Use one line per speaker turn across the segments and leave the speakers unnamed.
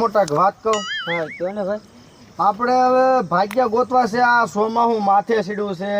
મોટા વાત કહું?
હા કહો ને ભાઈ.
આપણે હવે ભાગ્ય ગોતવા છે આ સોમાહું માથે સીડું છે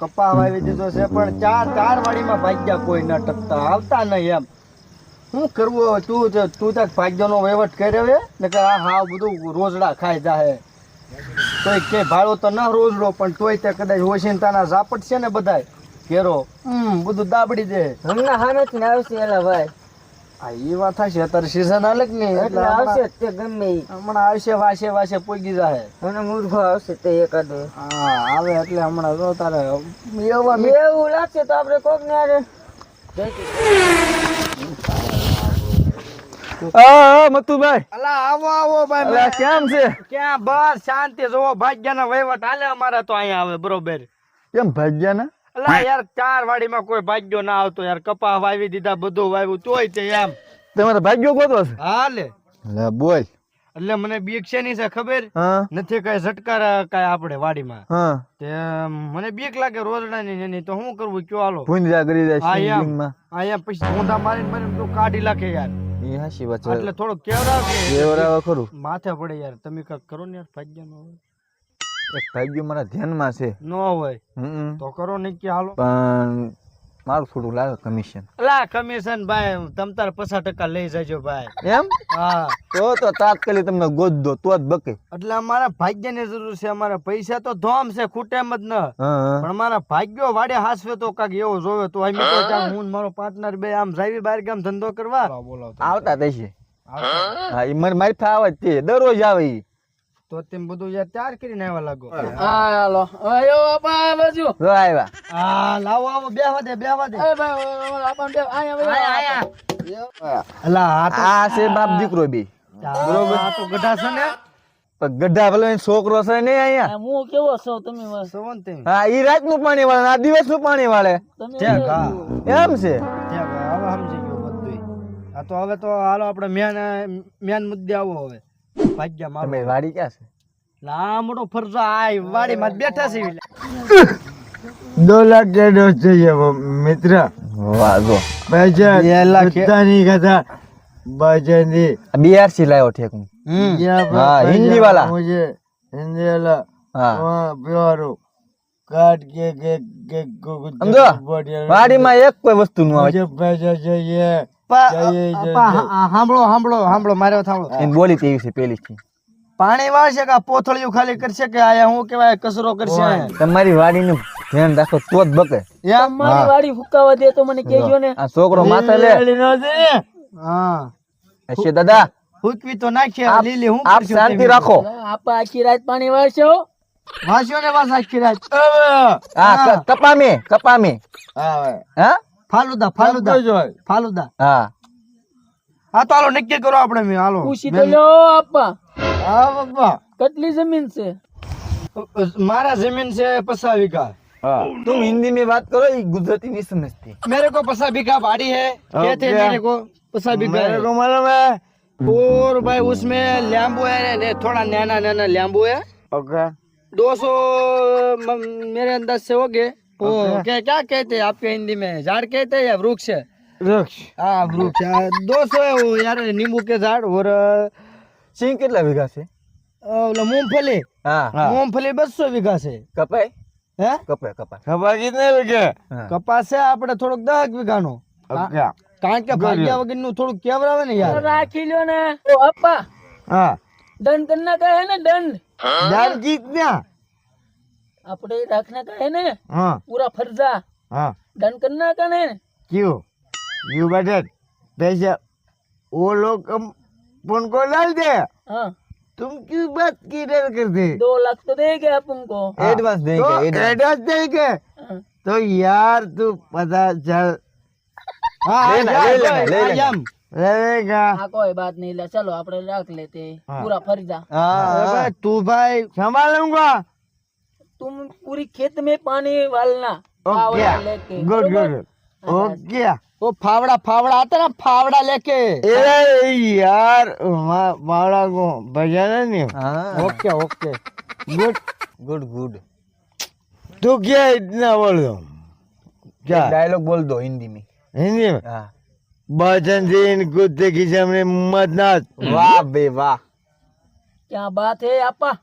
કપા વાવી દીધો છે પણ ચાર ચાર વાડીમાં ભાગ્યા કોઈ ન ટકતા આવતા નહીં એમ. શું કરવું હવે? તું તું ત્યાં ભાગ્યનો વહીવટ કર્યો હવે ને કે આ હા બધું રોજડા ખાઈ જાહે. તોય કે ભાડો તો ન રોજડો પણ તોય તે કદાચ ઓશિંતાના ઝાપટ છે ને બધાય. ઘેરો હમ બધું દાબડી દે.
હમણાં હા નથી આવશે એલા ભાઈ.
આ એ વાત થશે અત્યારે સિઝન અલગ
એટલે આવશે તે ગમે
હમણાં આવશે વાસે વાસે પોગી જાય
અને મૂર્ખો આવશે તે એકાદો.
હા આવે એટલે હમણાં જો તારે એવા
એવું લાગશે તો આપણે કોક ને હારે
હા મતુભાઈ
અલા આવો આવો ભાઈ
કેમ છે?
ક્યાં બસ શાંતિ જોવો ભાગ્યના વહીવટ. હાલે અમારા તો અહીંયા આવે બરોબર.
કેમ ભાગ્યા ને
અલા યાર ચાર વાડીમાં કોઈ ભાગ્યો ના આવતો યાર. કપા વાવી દીધા બધું વાવ્યું. તોય તે એમ.
તમારે ભાગ્યો ગોતો છે
હા
લે. બોલ.
એટલે મને બીક છે નહીં છે ખબર? નથી કઈ ઝટકાર કઈ આપણે વાડીમાં. તે મને બીક લાગે રોજડાની એની. તો શું કરવું? કયો હાલો.
ભૂંજા કરી જાય
હા એમ.
શિવલિંગમાં.
અહીંયા પછી ઊંધા મારીને મને તો કાઢી લાખે યાર.
એ હાશી વાત
એટલે થોડો કેવડાવ. કે
કેવરાવા ખરું?
માથે પડે યાર. તમે કંઈક કરો ને યાર ભાગ્યનો. હોય
એક ભાગ્યો મારા ધ્યાનમાં છે.
ન હોય. તો કરો ને કે હાલો.
પણ મારું થોડું લાગે કમિશન
લા કમિશન ભાઈ તમ તાર પચાસ ટકા લઈ જજો ભાઈ.
એમ?
હા.
તો તો તાત્કાલિક તમને ગોદ દો તો જ બકે.
એટલે અમારા ભાગ્યની જરૂર છે અમારા પૈસા તો ધોમ છે ખૂટે એમ જ ન. પણ મારા ભાગ્યો વાડે હાસવે તો કાક એવો જોવે તો અમે તો ચાલ હું મારો પાર્ટનર બે આમ જાવી બહાર ગામ ધંધો કરવા.
આવતા થશે. હા એ મારી મારી ફાવ જ તે દરરોજ આવે ઈ.
તો તેમ બધું યાર તૈયાર કરીને આવ્યા લાગો.
હાલો. આયો આપા બાજુ.
જો આવ્યા
હા લાવો આવો બેહવા દે બેહવા દે.
એ ભાઈ આપા બે આયા આયા
અલા આ તો
આ છે બાપ દીકરો બી.
બરોબર? આ તો ગઢા છે ને?
ગઢા ભલે છોકરો છે નહીં અહીંયા?
હું કેવો છો તમે બસ
સવન તે
હા ઈ રાતનું પાણી વાળે આ દિવસનું પાણી વાળે.
તમે
હા
એમ છે?
ઠેક હવે સમજી ગયો બધું આ તો હવે તો હાલો આપણે મેન મેન મુદ્દે આવો હવે. ભાગ્યા મારો.
તમે વાડી ક્યાં છે?
લામડો ફરજા આય વાડી માં બેઠા છે
દોલત ડેડો
જોઈએ
મિત્ર. વાગો બજન
એલા ખેતાની કથા બજની
બીઆરસી લાયો ઠેક હું.
હા
હિન્દી વાલા
મુજે હિન્દી વાલા
હા
પ્યોરો કાટ કે
કે
કે
વાડીમાં એક કોઈ વસ્તુ ન આવે
ભાઈ
જઈએ
સાંભળો સાંભળો સાંભળો મારે સાંભળો
બોલી તેવી છે પેલી થી.
પાણી વાળશે કે પોથળિયું ખાલી કરશે કે આયા હું કેવાય કચરો કરશે?
તમારી વાડીનું ધ્યાન રાખો તો જ બકે
મારી વાડી ફૂકાવા દે તો મને કહેજો ને.
આ છોકરો માથે લે.
હા.
હશે દાદા.
ફૂકવી તો નાખીએ લીલી હું
આપ શાંતિ રાખો.
આપા આખી રાત પાણી વાળશો
વાસ્યો ને વાસ આખી રાત?
હા કપામે કપામે હા?
ફાલુદા ફાલુદા ફાલુદા
હા
હા તો હાલો નક્કી કરો આપણે મેં હાલો
પૂછી તો લો આપા
હા બાપા
કેટલી જમીન છે
મારા જમીન છે પચાસ વીઘા
हाँ तुम हिंदी में बात करो ये गुजराती नहीं समझती
मेरे को पसा बीघा भाड़ी है कहते हैं मेरे को पसा बीघा
मेरे
है।
को मालूम है
और भाई उसमें लैम्बो है ने थोड़ा नैना नैना लैम्बो है
ओके
दो सौ मेरे अंदाज से हो गए वो क्या क्या कहते हैं आपके हिंदी में झाड़ कहते हैं या वृक्ष है
वृक्ष
हाँ वृक्ष हाँ, दो सौ है वो यार नींबू के झाड़ और अ,
सिंह કેટલા વીઘા છે
ओला मूंगफली
હા
मूंगफली બસો વીઘા છે
કપાય
હે
કપાય કપાય
खबर कितने लगे
હા.
કપાસ છે આપણે થોડોક દસ વીઘાનો
ओके
કારણ કે ભાગ્યા વગર નું થોડુંક કેવરાવે ને યાર
રાખી લ્યો ને ઓ આપા
हाँ
દંડ કરના કહે ને દંડ
दान कितना
આપણે રાખના કહે ને
हाँ
પૂરા ફરજા
हाँ
દંડ કરના કહે
क्यों यू बजट पैसा वो लोग हम उनको डाल दे
हाँ
तुम क्यों बात की डर करते
दो लाख तो देंगे आप उनको
એડવાન્સ
तो
દેંગે advance.
एडवांस देंगे
हाँ।
तो यार तू पता चल
હા
લેના,
યાર,
લઈ લેના,
ભાઈ,
લઈ
હા,
લેના.
એમ.
रहेगा
હા કોઈ બાત નહીં લે ચલો આપણે રાખ લેતે
हाँ।
પૂરા ફરજા
હા
અરે
तुम पूरी खेत में पानी
वालना
फावड़ा
गुड
तो
गुड। ओके हाँ,
वो फावड़ा फावड़ा आता ना फावड़ा लेके।
यार फावड़ा को बजाना नहीं
हाँ।
Okay okay.
Good.
Good good.
तू क्या इतना बोल दो? क्या?
डायलॉग बोल दो हिंदी में।
हिंदी में?
हाँ।
बचन दिन कुत्ते की जमने मत नाच।
वाह बे वाह।
क्या बात है आपा।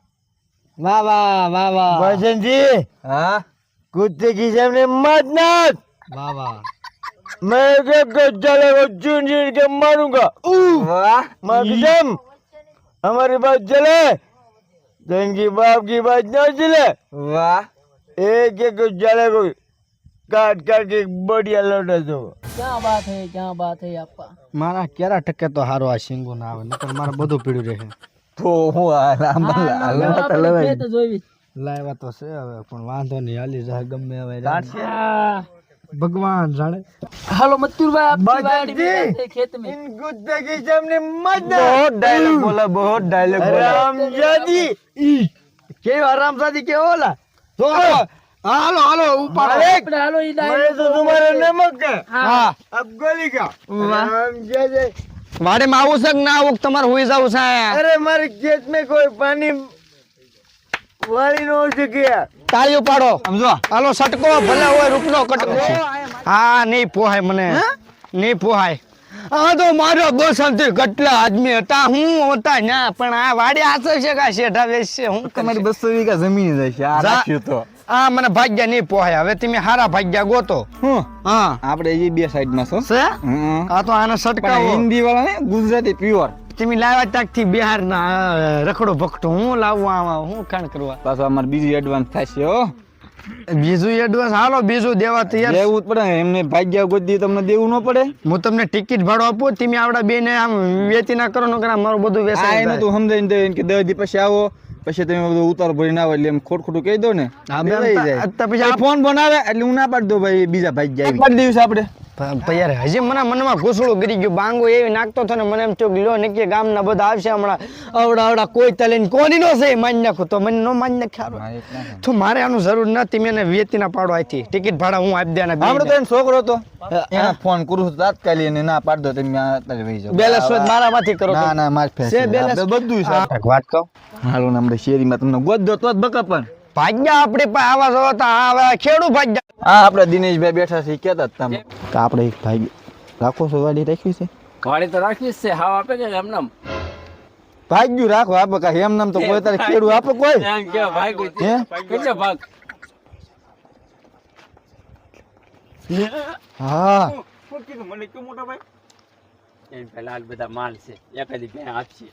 વાહ વાહ વાહ વાહ
भजनजी
હા
कुत्ते की सामने मत नाच
વાહ વાહ
मैं के गज्जाले को चुन चुन के मारूंगा
વાહ
मकदम हमारी बात चले तो इनकी बाप की बात न चले
વાહ
एक एक गज्जाले को काट काट के बढ़िया लौटा दो
क्या बात है क्या बात है आपा
મારા કેરા ટકે તો હારો આ શીંગો ના આવે નકર મારે બધું પીડ્યું રહે
તો હું લાંબા તો લવાય.
લાવ્યા તો છે હવે પણ વાંધો નહીં હાલી જાય ગમે હવે ભગવાન જાણે.
હાલો મત્તુરભાઈ ઇન ગુદ્દગી જમને
મદ
બહોત
ડાયલોગ બોલા બહોત ડાયલોગ બોલા.
રામજાદી
ઈ કે રામજાદી કે ઓલા? તો હાલો. હાલો ઉપાડો.
આપણે હાલો ઈ ડાયલોગ
મેરે તો તમારે નમક
હા.
અબ ગોલી કા રામજાદી
વાડે માં આવું છે કે ના આવું તમારે હોઈ જવું છે?
અરે મારે ખેત મે કોઈ પાણી વાળી નો છે
કે તાળીઓ સમજો. હાલો સટકો. ભલે હોય રૂપનો કટકો. હા નહીં પોહાય મને. નહીં પોહાય. આ તો મારો બસંતી કટલા આદમી હતા. હું હતા ના પણ આ વાડી આસર છે કા શેઠા છે હું
તમારી બસો વીઘા જમીન જશે આ રાખ્યું તો.
આ મને ભાગ્યા નહીં પોહે હવે તમે હારા ભાગ્યા ગોતો
હું?
હા.
આપણે એ બે સાઈડમાં છો.
છે? આ તો આને સટકાવો
હિન્દી વાળા ને ગુજરાતી પ્યોર
તમે લાવ્યા ત્યાંથી બિહાર ના રખડો ભખડો. હું લાવવા આવા હું કાણ કરવા?
પાછું અમારે બીજું એડવાન્સ થશે હો.
બીજું એડવાન્સ હાલો બીજું દેવા તૈયાર.
દેવું જ પડે. એમને ભાગ્ય ગોદી તમને દેવું ન પડે.
હું તમને ટિકિટ ભાડો આપું તમે આવડા બે ને આમ વેચી ના કરો ન કરો મારું બધું વેચાય
તું સમજાઈને દે કે દસ દી પછી આવો. પછી તમે બધું ઉતાર ભરીને આવો એટલે એમ ખોટ ખોટું કહી દો ને ફોન બનાવે એટલે હું ના પાડી દઉં ભાઈ બીજા ભાઈ જાય પાડી દઈશ આપણે
પ- યાર હજી મને મનમાં ઘૂસડું ગરી ગયું. બાંગો એવી નાખતો હતો ને મને એમ થયું લો લ્યો નક્કી ગામના બધા આવશે હમણાં. અવડા અવડા કોઈ તલીને કોની નો છે માની નાખું. તો મને નો માની નાખ્યા તું મારે આનું જરૂર નથી મેં એને વેચી ના પાડો આથી ટિકિટ ભાડા હું આપી દેના
આપણે તો? એનો છોકરો હતો. ફોન કરું છું તાત્કાલિક એને ના પાડી દો તમે અત્યારે વહી જાવ
બેલેન્સ મારામાંથી કરો
ના ના માર ફેસ. બધું છે.
વાત કહું?
હાલો ને આપણે શેરીમાં તમને ગોદ દો તો જ બકા પણ.
ભાગ્યા આપણી પાસે આવા જો તો હવે ખેડૂ ભાગ્યા.
હા આપણે દિનેશભાઈ બેઠા છે કહેતા હતા તમે. તો આપણે એક ભાઈ રાખો છો વાડી રાખી છે?
વાડી તો રાખી છે હાવ આપે કે એમ નામ
ભાગ્યું રાખો આપે કા એમ નામ તો કોઈ તારે ખેડૂ આપે કોઈ?
એમ કે ભાગ્યું
હે?
કેટલો ભાગ?
હા.
એમ પેલા આ બધા માલ છે એકાદી બે આપશે.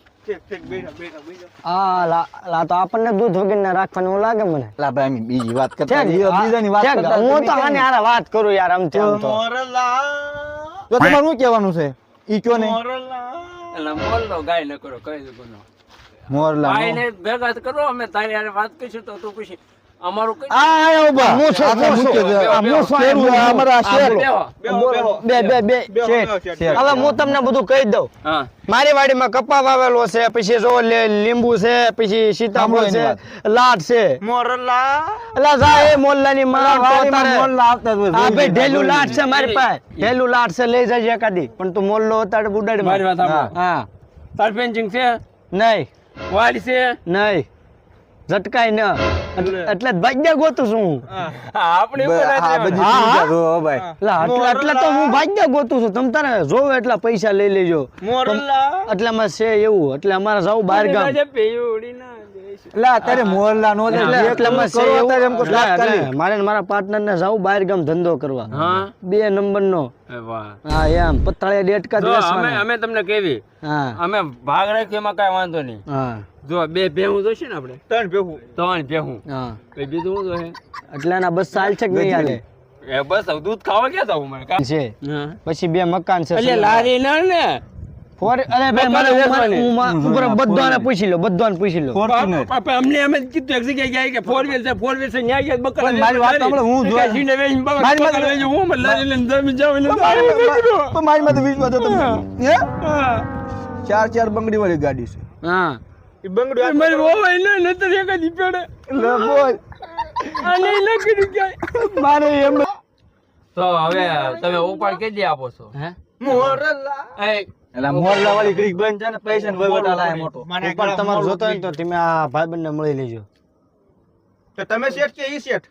લા લા તો આપણને દૂધ વગર રાખવાનું લાગે મને
લા ભાઈ બીજી વાત કરતા બીજાની વાત કરતા
હું તો આને હારે વાત કરું યાર આમ તેમ તો
તો તમારે શું કહેવાનું છે ઈ કયો ને
એટલે દો ગાય ન કરો કઈ ગુનો
મોરલા
ભાઈ ને ભેગા કરો અમે તારી આરે વાત કરીશું તો તું પછી અમારું કઈ
આ આયા ઊભા.
હું છું,
આ તો
હું છું.
મૂક્યો છે.
આ હું છું,
ખેડૂત,
આ
આ અમારા
આ
શેર.
બે
બેહો.
બે બે શેઠ, શેઠ. હવે હું તમને બધું કહી દઉં.
હા.
મારી વાડીમાં કપા વાવેલો છે પછી જો લીંબુ છે પછી સીતાફળ છે લાટ છે. લાટ મારી પાસે. ઢેલું લાટ છે લઈ જાય એકાદી. પણ તું મોલ્લો ઉતાડે ઉડાડ
મારી વાત
હા.
તાર પેન્ટિંગ છે?
નહીં.
વાડી છે?
નહીં. ઝટકાય ન. એટલે ભાગ્યા ગોતું છું હું.
આપણે
આ બધી
હા,
જો, ભાઈ.
એટલે તો હું ભાગ્યા ગોતું છું. તમ તારે જોવે એટલા પૈસા લઈ લેજો. એટલે અમારે છે એવું. એટલે અમારે જવું બહાર ગામ.
એટલે અત્યારે નો
મારે મારા પાર્ટનર ને જવું બહાર ગામ ધંધો કરવા. બે નંબર નો હા એમ પત્તાળિયા ડેટકા
અમે અમે તમને કેવી અમે ભાગ રાખ્યો એમાં કાંઈ વાંધો નહીં. જો બે ભેહું જોશે ને આપણે? ત્રણ ભેહું. ત્રણ ભેહું.
હા.
પછી બીજું શું જોશે?
એટલે એના બસ ચાલ છે કે નહીં હાલે?
એ બસ દૂધ ખાવા ક્યાં જવું મને
છે. પછી બે મકાન છે
એટલે લારી ના ને.
ફોર અરે ભાઈ મારે હું ઉપર બધાને પૂછી લો બધાને પૂછી લો.
Fortuner.
અમને અમે કીધું એક જગ્યાએ ગયા કે ફોર વ્હીલ છે ફોર વ્હીલ છે ન્યાય ગયા બકરા
મારી વાત સાંભળો, હું
કે સીને
મારી વાત-
હું મને લઈને જમી એટલે
મારી- મારી હે? ચાર ચાર બંગડી વાળી ગાડી છે.
હા.
એ મારી વહુ હોય ને એક જ પેડે.
લે બોલ.
ન.
મારે એમ
તો હવે તમે ઉપાડ કેદી આપો છો?
હે?
એ,
એટલે મોરલા વાળી ગ્રીક બંધ છે ને પૈસા નું મોટો.
ઉપર તમારે જોતો હોય ને તો તમે આ ભાઈબંધને મળી લેજો.
તમે શેઠ કે ઈ શેઠ?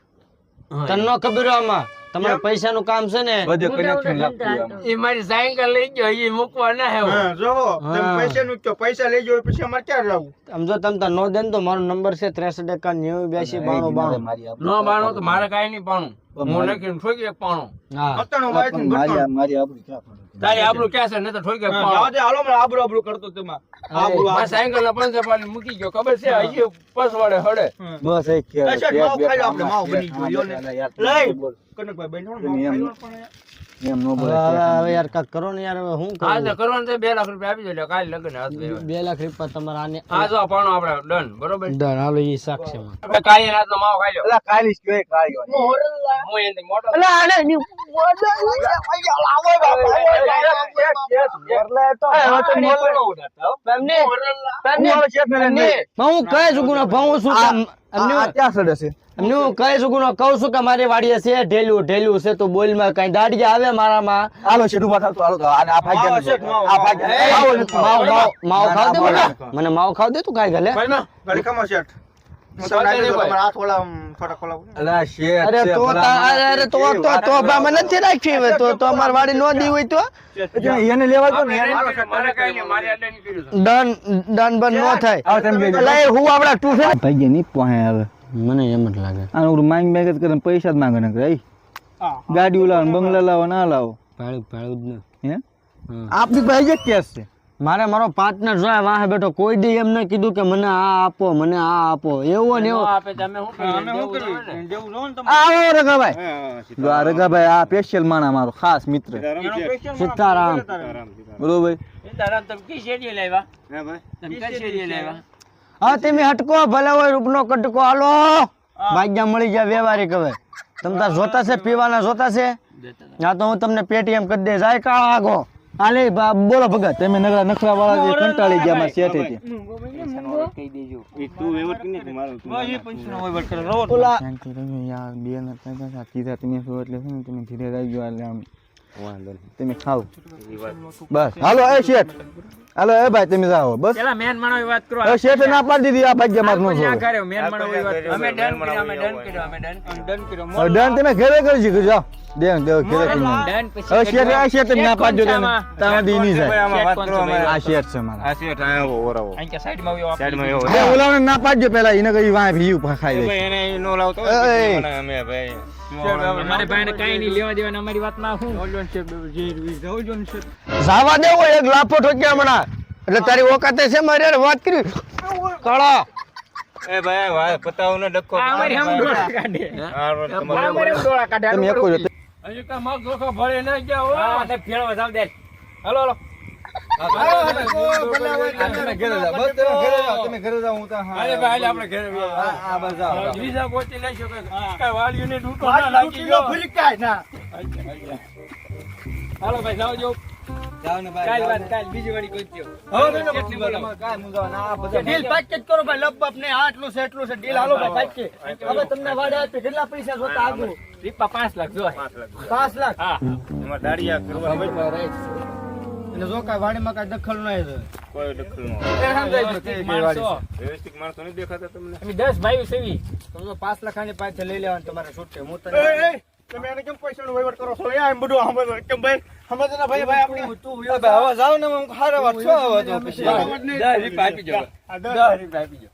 તને નો ખબર આમાં.
તમારે પૈસાનું કામ છે ને.
બધું કનેક્શન લાગતું
એ મારી સાયકલ લઈ ગયો એ મૂકવા ના હે
જો તમે
હા.
પૈસાનું જ પૈસા લઈ ગયો પછી અમારે ક્યાં લાવવું
આમ તમે નો દે તો મારો નંબર છે ત્રેસઠ એકા નેવું બ્યાસી બાણું બાણું.
મારી આબરૂ.
નો બાણો તો મારે કઈ નહીં પાણું. હું લખીને ઠોકી એક પાણું.
ને
મારી મારી આબરૂ ક્યાં પડે?
તારી આપણું ક્યાં છે? ને તો ઠોકી એક પાણું.
હાલો મને આબરૂ આબરૂ કરતો તેમાં. આબરૂ
આ
આબરૂ.
સાયકલ ના પંચર પાડી મૂકી ગયો. ખબર છે? હજી પસવાડે હડે.
બસ એક કે-
માવો લો આપણે,
કામ
બની ગયો.
બોલ.
કનકભાઈ બેન, માવો લો પણ.
એમ નો બોલે.
હવે હવે યાર કાંઈક કરો ને યાર હું
હા
કરું
તો કરવાનું છે બે લાખ રૂપિયા આપી દો એટલે લગન હાથ.
બે લાખ રૂપિયા તમારે આને
આ જો પાણો આપણે ડન બરોબર
ડન હાલો ઈ સાક્ષી માં
આપણે કાલે રાતનો માવો ખાઈ લો
અલા, કાલીસ કયો એ કાળિયો ને.
હું એનાથી મોટો
હું ને છે? હું કહી શકું ને કહું છું કે મારી વાડીએ છે ઢેલું ઢેલું છે તો બોલમાં કઈ દાડિયા આવે મારામાં?
આલો શેઠ ઊભા થતું આ ભાગ્યા આ.
માવ
માવ
માવ ખાવ દે મને.
માવ
ખાવ દે તું કઈ ગલે. મને એમ જ લાગે.
આનું માંગ માંગ કરે પૈસા જ માંગે ને કરે
હા.
ગાડી લાવો બંગલા લાવો ના લાવો.
ભાડું ભાડું જ ને.
હે?
હા.
આપની પાસે કેસ છે.
મારે મારો પાર્ટનર જોયા વાહે બેઠો કોઈ દી એમને કીધું કે મને આ આપો મને આ આપો. એવો ને એવો.
આપે શું દેવું? ને.
તમે.
આવો જો આ રઘાભાઈ આ સ્પેશિયલ માણા મારો ખાસ મિત્ર.
સીતારામ.
બરોબર.
સીતારામ, તમે કઈ શેરડીએ લાવ્યા?
હે ભાઈ?
તમે કઈ શેરડીએ લાવ્યા?
હા તમે હટકો ભલે હોય રૂપનો કટકો. હાલો. ભાગ્યા મળી ગયા વ્યવહારિક હવે. તમ તાર જોતા છે પીવાના જોતા છે? ના તો હું તમને પેટીએમ કરી દે જાય કાળા આગો. હાલે બા- બોલો ભગત
તમે નગરા નખરા વાળા જે કંટાળી ગયા માં સેઠે થી
કહી દેજો.
ભાઈ, એ પૈસાનો વહીવટ કરે. રહો.
ઓલા
યાર બે ને પૈસા કીધા તમે એટલે તમે ધીરે રાખજો એટલે આમ તમે ખાવ બસ હાલો એ શેઠ હાલો એ ભાઈ તમે જાઓ. બસ.
પેલા મેન માણસની વાત કરો.
શેઠે ના પાડી દીધી આ ભાગ્ય માર નો
કર્યો, મેન માણસની વાત કરો. અમે ડન કર્યો, અમે ડન કર્યો, અમે ડન
ડન કર્યો.
ડન તમે ઘરે કરજી કે જાઓ. દે દે ઘરે કરી
Done પછી
હવે શેઠ આ શેઠ ના પાડજો
તમે
તારા દી ની જાય આ શેઠ છે મારા.
આ શેઠ, આયો ઓરાવો.
અહીં કે સાઈડમાં આવ્યો
સાઈડમાં આવ્યો
બે ઓલાને ના પાડજો પેલા એને કઈ વાંહે ભીયું ખાઈ દે
ભાઈ, એને નો લાવતો
હોય,
અમે ભાઈ
અમારે ભાઈને કાંઈ નહીં લેવા દેવાના અમારી વાતમાં શું?
જાવા દેવો એક લાફો ઠોક્યા હમણાં એટલે તારી ઓકાતે છે મારી યાર વાત કરી કાળા
એ ભાઈ ભાઈ પતાવો ને ડક્કો
અમારી સામે ડોળા કાઢે. અમારી સામે ડોળા કાઢે.
તમે એક જ
હજી કા મગ ધોખો ભળે ના ગયા હો. હા, ને ફેરવા જાવ દે. હાલો, હાલો.
તમે જાઓ બસ તમે ઘરે જાઓ તમે ઘરે જાઓ હું તો હા
હાલે ભાઈ, હાલે આપણે ઘરે વ્યો.
હા, હા, બસ જાઓ
ના જો.
જાઓ ને
કાલ વાત, કાલ બીજી વાળી ગોતજો.
હવે તમે
કેટલી બોલાવો?
તમારે કાંઈ મૂંઝાવ ના, આ બધા
ડીલ પાકેજ કરો ભાઈ લપ ને આટલું છે એટલું છે ડીલ હાલો ભાઈ પાકેજ હવે તમને વાડે આપી કેટલા પૈસા જોતા આગળ
રીપા પાંચ લાખ જો
પાંચ લાખ.
હા.
અમારે દાડિયા કરવા
અને જો કાંઈ વાડીમાં કાંઈ દખલ નહીં છે
કોઈ દખલ ન
માણસો.
વ્યવસ્થિત માણસો દેખાતા તમને?
અમે દસ ભાઈઓ સેવી.
તો પાંચ લાખ આની પાસે લઈ લેવાનું તમારે છૂટે હું તને
તમે એને કેમ પૈસાનો વહીવટ કરો છો? એમ બધું કેમ ભાઈ ભાઈ ભાઈ આપણે
તું
હવે ને હું વાત છો હવે તો પછી
આપી જો આપી જો
છે.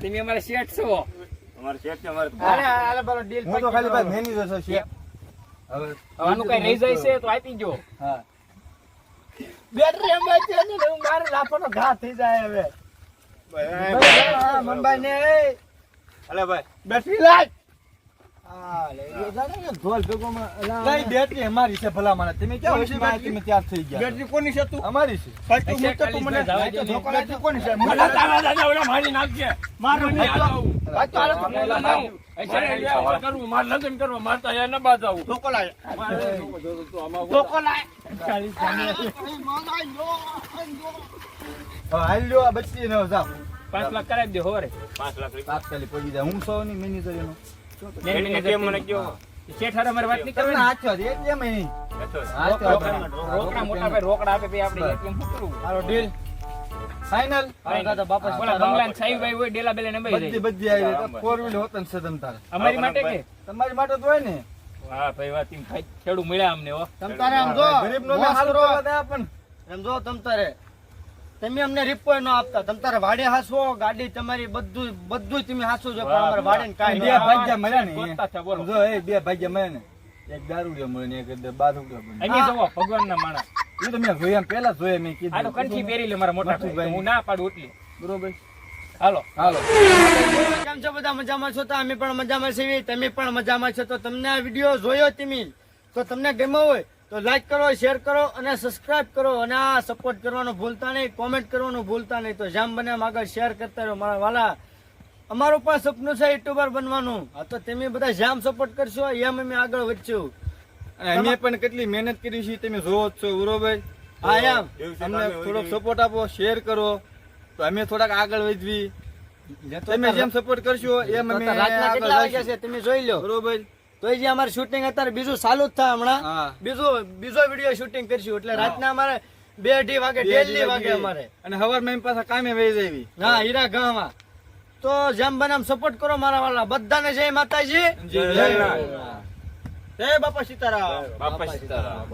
તમે અમારા શેઠ છો.
અમારે શેઠ છે અમારે
અરે અરે બોલો ડીલ
હું તો ખાલી ભાઈ મેનેજર છું શેઠ. હવે
આનું કઈ રહી જાય છે તો આપી જો
હા.
બેટરી એમ છે ને હું મારે લાફોનો ઘા થઈ જાય હવે. હા મનભાઈ ને
અલે ભાઈ.
બેટરી લાય.
બેટરી અમારી છે ભલા મને તમે ક્યાં
છે
તમે તૈયાર થઈ ગયા
બેટરી કોની છે તું?
અમારી છે.
પાછું
પૈસા
મૂકતો તું મને.
ખાલી દે.
ધોકો લાગતી કોની છે?
મને. તારા દાદા ઓલા મારી નાખજે.
મારો
મને
ભાઈ
આ
તો
ઓલા નાવું. કરવું મારે લગ્ન કરવા મારે તો અહીંયા ન બાજાવું.
ધોકો લાય
ધોકો જોતો તો આમાં
ધોકો લાય
હાલ લ્યો આ બચી ને જાઓ.
પાંચ લાખ કરાવી દે હોરે
પાંચ લાખ
તાત્કાલિક પડી જાય હું સૌ ની મેનેજર એનો.
અમારે મોટા ભાઈ રોકડા આપે ભાઈ આપણે એમ શું કરવું
હાલો, deal. Final?
તો બાપા
ઓલા બંગલા સાઈ ભાઈ હોય ડેલા બેલા ને
બધી બધી આવી રહી. four wheel હોત ને સદમ તારે.
અમારી માટે કે?
તમારી માટે તો હોય ને.
હા ભાઈ વાત એમ ખેડૂ મળ્યા અમને હો.
તમ તારે આમ જો.
ગરીબ
નો
હાલ આપણને.
એમ જો તમ તારે. તમે અમને રિપોર્ટ ન આપતા. તમે તારે વાડે હાસો ગાડી તમારી બધું બધું તમે હાસો છો. પણ અમારે વાડે ને કાંઈ
બે. ભાગ્યા મળ્યા ને
બોલો.
જો એ બે ભાગ્યા મળ્યા ને. એક દારૂડિયો મળે ને એક બાથરૂડિયો મળે
અહીં જોવો ભગવાન ના માણસ.
એ તો મેં જોયા પેલા જોયા મેં
આ તો કંઠી પહેરી લે મારા મોટા ભાઈ હું ના પાડું એટલી.
બરોબર.
હાલો.
હાલો.
કેમ છો બધા? મજામાં છો તો અમે પણ મજામાં છીએ. તમે પણ મજામાં છો તો તમને આ વીડિયો જોયો તમે? તો તમને ગમ્યો હોય તો લાઈક કરો શેર કરો અને સબસ્ક્રાઇબ કરો અને આ સપોર્ટ કરવાનું ભૂલતા નહીં કોમેન્ટ કરવાનું ભૂલતા નહીં. તો જેમ બને એમ આગળ શેર કરતા રહો મારા વાલા. અમારું પણ સપનું છે યુટ્યુબર બનવાનું. હા તો તમે બધા જેમ સપોર્ટ કરશો એમ અમે આગળ વધશું.
અને અમે પણ કેટલી મહેનત કરી છે તમે જોવો જ છો બરોબર
હા એમ.
અમને થોડોક સપોર્ટ આપો શેર કરો. તો અમે થોડાક આગળ વધવી. તમે જેમ સપોર્ટ કરશો એમ અમે આગળ.
છે તમે જોઈ લો.
બરોબર
તો એ જે અમારે શૂટિંગ અત્યારે બીજું ચાલુ જ થાય હમણાં. બીજું બીજો વીડિયો શૂટિંગ કરશું. એટલે રાતના અમારે બે અઢી વાગે ડેલી વાગે. અમારે.
અને હવાર મેં પાછા કામે વહી જવી.
હા હીરા ગામમાં. તો જેમ બને એમ સપોર્ટ કરો મારા વાળા. બધાને જય માતાજી.
જય જય બાપા સીતારામ.
બાપા સીતારામ.